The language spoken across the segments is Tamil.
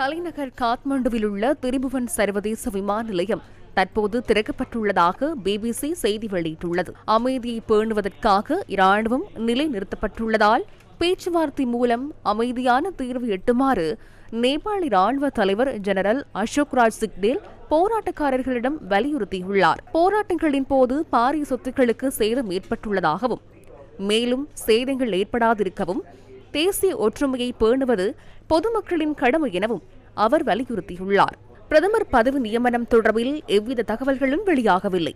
தலைநகர் காத்மாண்டுவில் உள்ள திரிபுவன் சர்வதேச விமான நிலையம் தற்போது திறக்கப்பட்டுள்ளதாக பிபிசி செய்தி வெளியிட்டுள்ளது. அமைதியை பேணுவதற்காக இராணுவம் நிலைநிறுத்தப்பட்டுள்ளதால் பேச்சுவார்த்தை மூலம் அமைதியான தீர்வு எட்டுமாறு நேபாள ராணுவ தலைவர் ஜெனரல் அசோக் ராஜ் சிக்டேல் போராட்டக்காரர்களிடம் வலியுறுத்தியுள்ளார். போராட்டங்களின் போது பாரிய சொத்துக்களுக்கு சேதம் ஏற்பட்டுள்ளதாகவும் மேலும் சேதங்கள் ஏற்படாதிருக்கவும் தேசிய ஒற்றுமையை பேணுவது பொதுமக்களின் கடமை எனவும் அவர் வலியுறுத்தியுள்ளார். பிரதமர் பதவி நியமனம் தொடர்பில் எவ்வித தகவல்களும் வெளியாகவில்லை.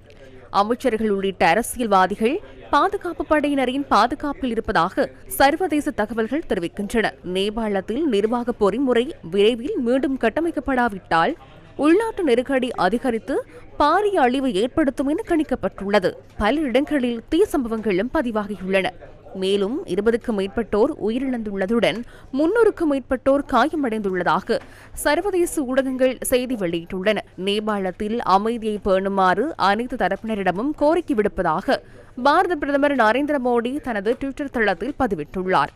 அமைச்சர்கள் உள்ளிட்ட அரசியல்வாதிகள் பாதுகாப்பு படையினரின் பாதுகாப்பில் இருப்பதாக சர்வதேச தகவல்கள் தெரிவிக்கின்றன. நேபாளத்தில் நிர்வாக பொறிமுறை விரைவில் மீண்டும் கட்டமைக்கப்படாவிட்டால் உள்நாட்டு நெருக்கடி அதிகரித்து பாரிய அழிவு ஏற்படுத்தும் என கணிக்கப்பட்டுள்ளது. பல இடங்களில் தீ சம்பவங்களும் பதிவாகியுள்ளன. மேலும் இருபதுக்கும் மேற்பட்டோர் உயிரிழந்துள்ளதுடன் முன்னூறுக்கும் மேற்பட்டோர் காயமடைந்துள்ளதாக சர்வதேச ஊடகங்கள் செய்தி வெளியிட்டுள்ளன. நேபாளத்தில் அமைதியை பேணுமாறு அனைத்து தரப்பினரிடமும் கோரிக்கை விடுப்பதாக பாரத பிரதமர் நரேந்திர மோடி தனது டுவிட்டர் தளத்தில் பதிவிட்டுள்ளார்.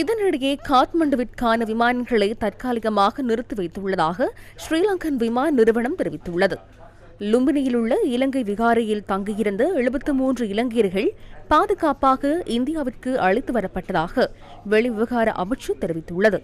இதனிடையே காத்மண்டுவிற்கான விமானங்களை தற்காலிகமாக நிறுத்தி வைத்துள்ளதாக ஸ்ரீலங்கன் விமான நிறுவனம் தெரிவித்துள்ளது. லும்பினியில் உள்ள இலங்கை விகாரையில் தங்கியிருந்த எழுபத்து மூன்று இலங்கையர்கள் பாதுகாப்பாக இந்தியாவிற்கு அழைத்து வரப்பட்டதாக வெளிவிவகார அமைச்சு தெரிவித்துள்ளது.